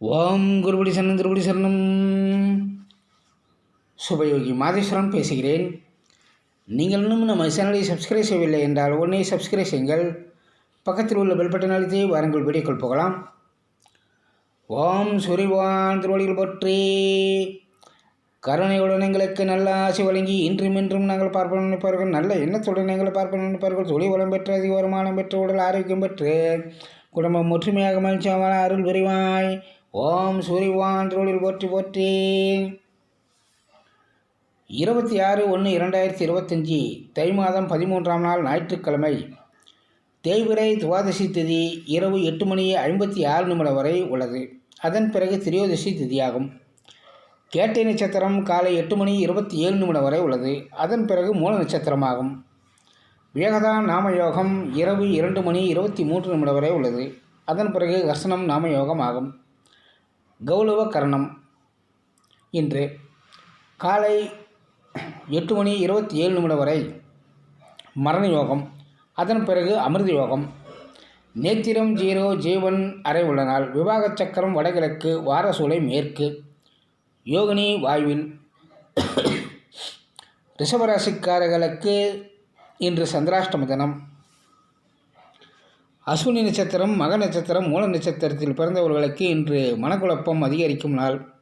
ஓம் குருபடி சரணம் திருபடி சரணம். சுபயோகி மாதேஸ்வரன் பேசுகிறேன். நீங்கள் இன்னும் நம்ம சேனலை சப்ஸ்கிரைப் செய்யவில்லை என்றால் உடனே சப்ஸ்கிரைப் செய்யுங்கள். பக்கத்தில் உள்ள பெல் பட்டன் அழுத்தி வாருங்கள் வீடியோக்கள் போகலாம். ஓம் சுரிவான் திருவடிகள் போற்றி. கருணையுடன் எங்களுக்கு நல்ல ஆசை வழங்கி இன்றும் இன்றும் நாங்கள் பார்ப்போம் நினைப்பார்கள். நல்ல எண்ணத்துடன் எங்களை பார்ப்போம் நினைப்பார்கள். தொழில் வளம் பெற்று அதிக வருமானம் பெற்று உடல் ஆரோக்கியம் பெற்று குடும்பம் ஒற்றுமையாக மகிழ்ச்சியாக அருள் விரிவாய் ஓம் சூரியவான் திருவடிகள் போற்றி போற்றி. இருபத்தி ஆறு ஒன்று இரண்டாயிரத்தி இருபத்தஞ்சி தை மாதம் பதிமூன்றாம் நாள் ஞாயிற்றுக்கிழமை தேய்பிரை துவாதசி திதி இரவு எட்டு மணி ஐம்பத்தி ஆறு நிமிடம் வரை உள்ளது. அதன் பிறகு திரியோதசி திதியாகும். கேட்டை நட்சத்திரம் காலை எட்டு மணி இருபத்தி ஏழு நிமிடம் வரை உள்ளது. அதன் பிறகு மூல நட்சத்திரமாகும். வேகதா நாமயோகம் இரவு இரண்டு மணி இருபத்தி மூன்று நிமிடம் வரை உள்ளது. அதன் பிறகு கர்சனம் நாமயோகம் ஆகும் கௌரவ கரணம் இன்று காலை எட்டு மணி இருபத்தி ஏழு நிமிடம் வரை மரண யோகம் அதன் பிறகு அமிர்த யோகம் நேத்திரம் ஜீரோ ஜீவன் அறை உள்ள நாள் விவாக சக்கரம் வடகிழக்கு வாரசூலை மேற்கு. யோகினி வாயுவில் ரிஷபராசிக்காரர்களுக்கு இன்று சந்திராஷ்டம தினம். அஸ்வினி நட்சத்திரம் மக நட்சத்திரம் மூல நட்சத்திரத்தில் பிறந்தவர்களுக்கு இன்று மனக்குழப்பம் அதிகரிக்கும் நாள்.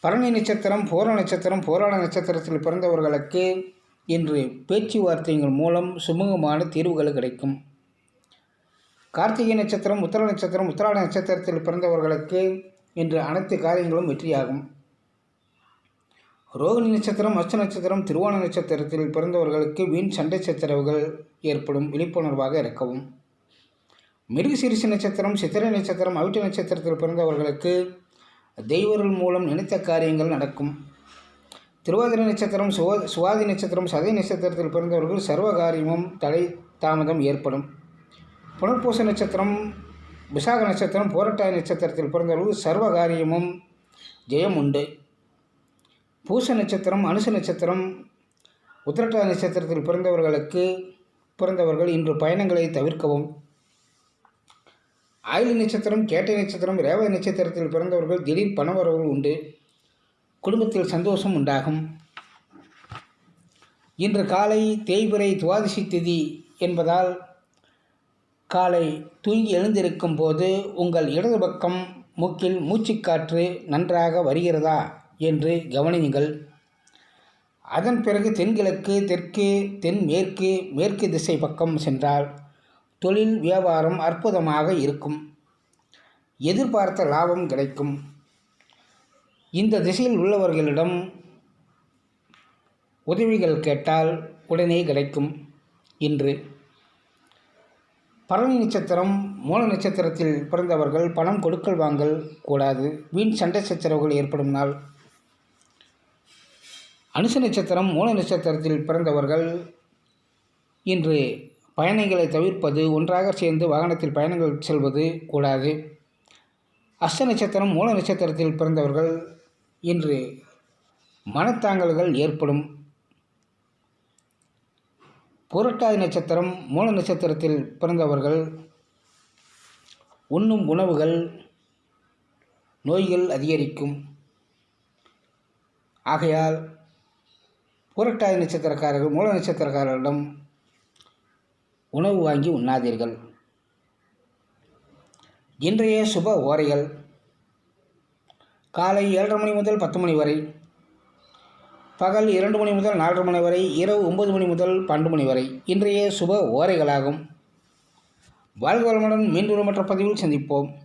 பரணி நட்சத்திரம் போர நட்சத்திரம் போராட நட்சத்திரத்தில் பிறந்தவர்களுக்கு இன்று பேச்சுவார்த்தைகள் மூலம் சுமூகமான தீர்வுகள் கிடைக்கும். கார்த்திகை நட்சத்திரம் உத்தர நட்சத்திரம் உத்தராட நட்சத்திரத்தில் பிறந்தவர்களுக்கு இன்று அனைத்து காரியங்களும் வெற்றியாகும். ரோகிணி நட்சத்திரம் அச்ச நட்சத்திரம் திருவோண நட்சத்திரத்தில் பிறந்தவர்களுக்கு வீண் சண்டை சச்சரவுகள் ஏற்படும் விழிப்புணர்வாக இருக்கவும். மிருகசீரிசி நட்சத்திரம் சித்திரை நட்சத்திரம் அவிட்ட நட்சத்திரத்தில் பிறந்தவர்களுக்கு தெய்வர்கள் மூலம் நினைத்த காரியங்கள் நடக்கும். திருவாதிரை நட்சத்திரம் சுவா சுவாதி நட்சத்திரம் சதை நட்சத்திரத்தில் பிறந்தவர்கள் சர்வ காரியமும் தடை தாமதம் ஏற்படும். புனர்பூச நட்சத்திரம் விசாக நட்சத்திரம் போரட்டாய நட்சத்திரத்தில் பிறந்தவர்கள் சர்வ காரியமும் ஜெயம் உண்டு. பூச நட்சத்திரம் அனுச நட்சத்திரம் உத்திரட்டாதி நட்சத்திரத்தில் பிறந்தவர்களுக்கு பிறந்தவர்கள் இன்று பயணங்களை தவிர்க்கவும். ஆயுள் நட்சத்திரம் கேட்டை நட்சத்திரம் ரேவதி நட்சத்திரத்தில் பிறந்தவர்கள் திடீர் பணவரவுகள் உண்டு. குடும்பத்தில் சந்தோஷம் உண்டாகும். இன்று காலை தேய்பிரை துவாதசி திதி என்பதால் காலை தூங்கி எழுந்திருக்கும் போது உங்கள் இடது பக்கம் மூக்கில் மூச்சுக்காற்று நன்றாக வருகிறதா? என்று கவனியுங்கள். அதன் பிறகு தென்கிழக்கு தெற்கு தென்மேற்கு மேற்கு திசை பக்கம் சென்றால் தொழில் வியாபாரம் அற்புதமாக இருக்கும். எதிர்பார்த்த லாபம் கிடைக்கும். இந்த திசையில் உள்ளவர்களிடம் உதவிகள் கேட்டால் உடனே கிடைக்கும் இன்று பரணி நட்சத்திரம் மூல நட்சத்திரத்தில் பிறந்தவர்கள் பணம் கொடுக்கல் வாங்கல் கூடாது. வீண் சண்டை சச்சரவுகள் ஏற்படும் நாள். அனுச நட்சத்திரம் மூல நட்சத்திரத்தில் பிறந்தவர்கள். இன்று பயணங்களை தவிர்ப்பது ஒன்றாக சேர்ந்து வாகனத்தில் பயணங்கள் செல்வது கூடாது. அஷ்ட நட்சத்திரம் மூல நட்சத்திரத்தில் பிறந்தவர்கள். இன்று மனத்தாங்கல்கள் ஏற்படும். புரட்டாதி நட்சத்திரம் மூல நட்சத்திரத்தில் பிறந்தவர்கள். உண்ணும் உணவுகள் நோய்கள் அதிகரிக்கும். ஆகையால் புரட்டாதி நட்சத்திரக்காரர்கள் மூல நட்சத்திரக்காரர்களிடம் உணவு வாங்கி உண்ணாதீர்கள். இன்றைய சுப ஓரைகள். காலை ஏழரை மணி முதல் பத்து மணி வரை பகல் இரண்டு மணி முதல் நாலரை மணி வரை இரவு ஒன்பது மணி முதல் பன்னெண்டு மணி வரை இன்றைய சுப ஓரைகளாகும். வாழ்க வளமுடன் மீண்டும் மற்ற பதிவில் சந்திப்போம்.